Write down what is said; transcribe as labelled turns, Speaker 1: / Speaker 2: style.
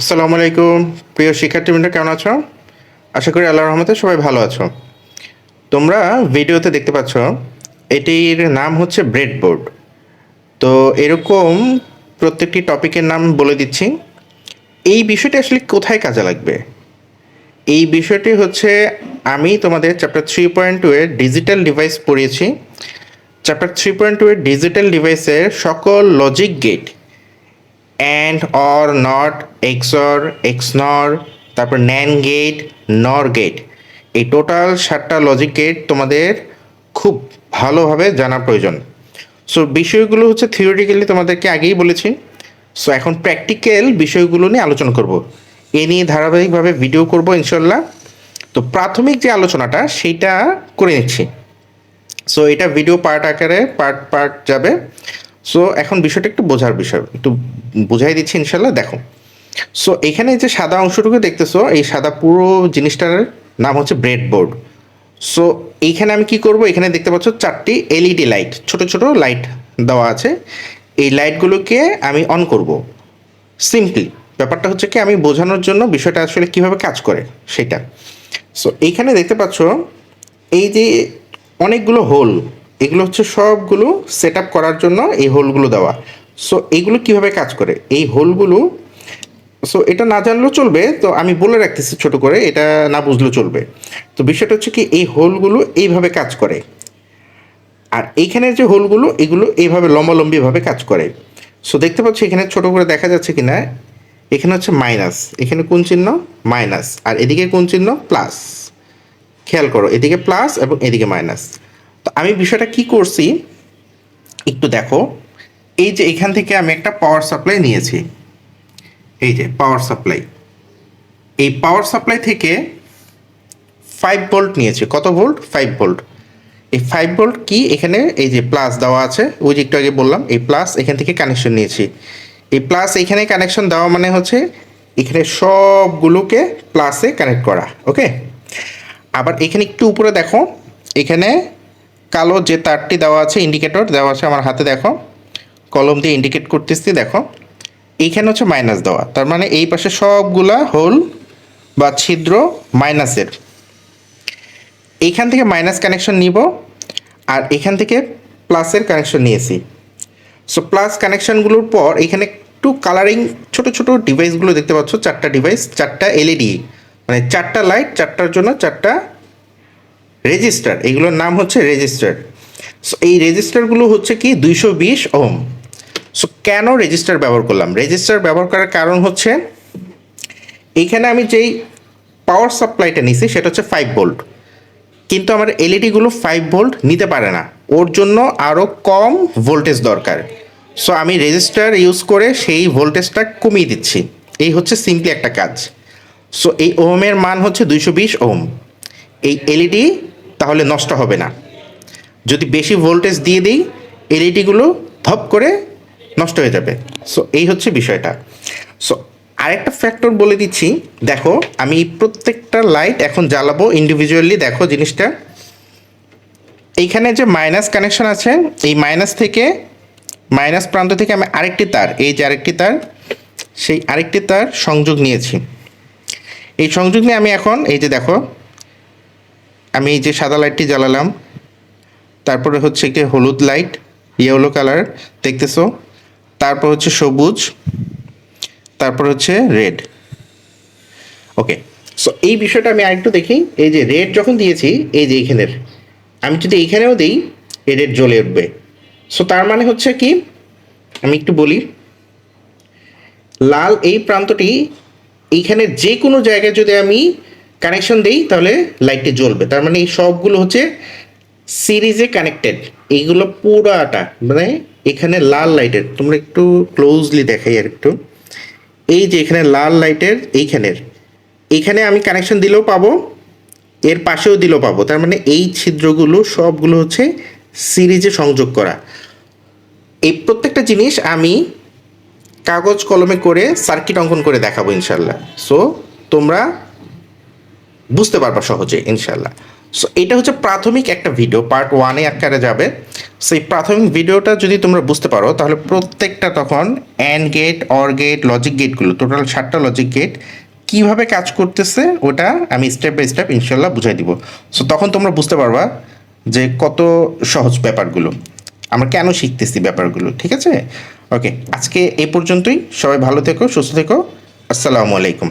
Speaker 1: আসসালামু আলাইকুম। প্রিয় শিক্ষার্থীবৃন্দ, কেমন আছো? আশা করি আল্লাহর রহমতে সবাই ভালো আছো। তোমরা ভিডিওতে দেখতে পাচ্ছ, এটির নাম হচ্ছে ব্রেড বোর্ড তো এরকম প্রত্যেকটি টপিকের নাম বলে দিচ্ছি। এই বিষয়টি আসলে কোথায় কাজে লাগবে? এই বিষয়টি হচ্ছে, আমি তোমাদের চ্যাপ্টার থ্রি পয়েন্ট টু এর ডিজিটাল ডিভাইস পড়িয়েছি। চ্যাপ্টার থ্রি পয়েন্ট টু এর ডিজিটাল ডিভাইসের সকল logic gate and or not XOR XNOR তারপর ন্যান গেট নর গেট এই টোটাল সাতটা লজিক গেট তোমাদের খুব ভালোভাবে জানা প্রয়োজন। সো বিষয়গুলো হচ্ছে থিওরিটিক্যালি তোমাদেরকে আগেই বলেছি। সো এখন প্র্যাকটিক্যাল বিষয়গুলো নিয়ে আলোচনা করব। এ নিয়ে ধারাবাহিকভাবে ভিডিও করব ইনশাল্লাহ তো প্রাথমিক যে আলোচনাটা, সেইটা করে নিচ্ছি। সো এটা ভিডিও পার্ট আকারে পার্ট পার্ট যাবে। সো এখন বিষয়টা একটু বোঝার বিষয়। একটু বোঝাই দিচ্ছি ইনশাল্লাহ দেখো। সো এখানে যে সাদা অংশটুকু দেখতেছো, এই সাদা পুরো জিনিসটার নাম হচ্ছে ব্রেড বোর্ড সো এইখানে আমি কি করব? এখানে দেখতে পাচ্ছ চারটি এলইডি লাইট ছোট ছোট লাইট দেওয়া আছে। এই লাইটগুলোকে আমি অন করব। সিম্পলি ব্যাপারটা হচ্ছে কি, আমি বোঝানোর জন্য বিষয়টা আসলে কীভাবে কাজ করে সেটা। সো এইখানে দেখতে পাচ্ছ, এই যে অনেকগুলো হোল এগুলো হচ্ছে সবগুলো সেট করার জন্য এই হোলগুলো দেওয়া। সো এইগুলো কীভাবে কাজ করে? এই হোলগুলো সো এটা না জানলেও চলবে। তো আমি বলে রাখতেছি ছোট করে, এটা না বুঝলেও চলবে। তো বিষয়টা হচ্ছে কি, এই হোলগুলো এইভাবে কাজ করে। আর এইখানের যে হোলগুলো এগুলো এইভাবে লম্বালম্বিভাবে কাজ করে। সো দেখতে পাচ্ছি এখানে ছোট করে দেখা যাচ্ছে কি না এখানে হচ্ছে মাইনাস এখানে কোন চিহ্ন? মাইনাস আর এদিকে কোন চিহ্ন? প্লাস খেয়াল করো, এদিকে প্লাস এবং এদিকে মাইনাস আমি বিষয়টা কি করছি? একটু দেখো। এই যে এখান থেকে আমি একটা পাওয়ার সাপ্লাই নিয়েছি। এই যে পাওয়ার সাপ্লাই এই পাওয়ার সাপ্লাই থেকে ফাইভ ভোল্ট নিয়েছি। কত ভোল্ট ফাইভ ভোল্ট এই ফাইভ ভোল্ট কি? এখানে এই যে প্লাস দেওয়া আছে। ওই যে একটু আগে বললাম, এই প্লাস এখান থেকে কানেকশন নিয়েছি। এই প্লাস এখানে কানেকশন দেওয়া মানে হচ্ছে এখানে সবগুলোকে প্লাসে কানেক্ট করা ওকে আবার এখানে একটু উপরে দেখো। এখানে কালো যে তারটি দেওয়া আছে ইন্ডিকেটর দেওয়া আছে আমার হাতে, দেখো। কলম দিয়ে ইন্ডিকেট করতেছি, দেখো। এইখানে হচ্ছে মাইনাস দেওয়া। তার মানে এই পাশে সবগুলা হোল বা ছিদ্র মাইনাসের এইখান থেকে মাইনাস কানেকশন নিব, আর এখান থেকে প্লাসের কানেকশন নিয়েছি। সো প্লাস কানেকশনগুলোর পর এখানে একটু কালারিং ছোট ছোট ডিভাইসগুলো দেখতে পাচ্ছ, চারটা ডিভাইস চারটা এলইডি মানে চারটা লাইট চারটার জন্য চারটা রেজিস্টার, এগুলোর নাম হচ্ছে রেজিস্টার। সো এই রেজিস্টারগুলো হচ্ছে কি? দুইশো বিশ ওম সো কেন রেজিস্টার ব্যবহার করলাম? রেজিস্টার ব্যবহার করার কারণ হচ্ছে এইখানে আমি যেই পাওয়ার সাপ্লাইটা নিছি, সেটা হচ্ছে ফাইভ ভোল্ট কিন্তু আমার এলইডিগুলো ফাইভ ভোল্ট নিতে পারে না। ওর জন্য আরও কম ভোল্টেজ দরকার। সো আমি রেজিস্টার ইউজ করে সেই ভোল্টেজটা কমিয়ে দিচ্ছি। এই হচ্ছে সিম্পলি একটা কাজ। সো এই ওহমের মান হচ্ছে দুইশো বিশ ওহম। এই এলইডি তাহলে নষ্ট হবে না। যদি বেশি ভোল্টেজ দিয়ে দিই এলইডিগুলো ধপ করে নষ্ট হয়ে যাবে। সো এই হচ্ছে বিষয়টা। সো আরেকটা ফ্যাক্টর বলে দিচ্ছি। দেখো, আমি প্রত্যেকটা লাইট এখন জ্বালাবো ইন্ডিভিজুয়ালি দেখো জিনিসটা। এইখানে যে মাইনাস কানেকশন আছে, এই মাইনাস থেকে মাইনাস প্রান্ত থেকে আমি আরেকটি তার, এই যে আরেকটি তার, সেই আরেকটি তার সংযোগ নিয়েছি। এই সংযোগ নিয়ে আমি এখন, এই যে দেখো আমি এই যে সাদা লাইটটি জ্বালালাম, তারপরে হচ্ছে কি হলুদ লাইট ইয়েলো কালার দেখতেছো? তারপর হচ্ছে সবুজ, তারপর হচ্ছে রেড ওকে সো এই বিষয়টা আমি আরেকটু দেখি, এই যে রেড যখন দিয়েছি, এই যে এইখানের আমি যদি এইখানেও দিই, এই রেড জ্বলে উঠবে। সো তার মানে হচ্ছে কি, আমি একটু বলি, লাল এই প্রান্তটি এইখানে যে কোনো জায়গায় যদি আমি কানেকশন দিই, তাহলে লাইটটি জ্বলবে। তার মানে এই সবগুলো হচ্ছে সিরিজে কানেক্টেড এইগুলো পুরাটা মানে এখানে লাল লাইটের তোমরা একটু ক্লোজলি দেখাই আর একটু। এই যে এখানে লাল লাইটের এইখানের। এইখানে আমি কানেকশন দিলেও পাবো, এর পাশেও দিলেও পাবো। তার মানে এই ছিদ্রগুলো, সবগুলো হচ্ছে সিরিজে সংযোগ করা। এই প্রত্যেকটা জিনিস আমি কাগজ কলমে করে সার্কিট অঙ্কন করে দেখাবো ইনশাল্লাহ সো তোমরা বুঝতে পারবা সহজে ইনশাল্লাহ সো এটা হচ্ছে প্রাথমিক একটা ভিডিও পার্ট ওয়ানে আকারে যাবে। সেই প্রাথমিক ভিডিওটা যদি তোমরা বুঝতে পারো, তাহলে প্রত্যেকটা তখন and gate or gate logic গেটগুলো total সাতটা লজিক গেট কীভাবে কাজ করতেছে, ওটা আমি স্টেপ বাই স্টেপ ইনশাল্লাহ বুঝাই দিব। সো তখন তোমরা বুঝতে পারবা যে কত সহজ ব্যাপারগুলো। আমরা কেন শিখতেছি ব্যাপারগুলো, ঠিক আছে? ওকে আজকে এই পর্যন্তই। সবাই ভালো থেকো, সুস্থ থেকো। আসসালামু আলাইকুম।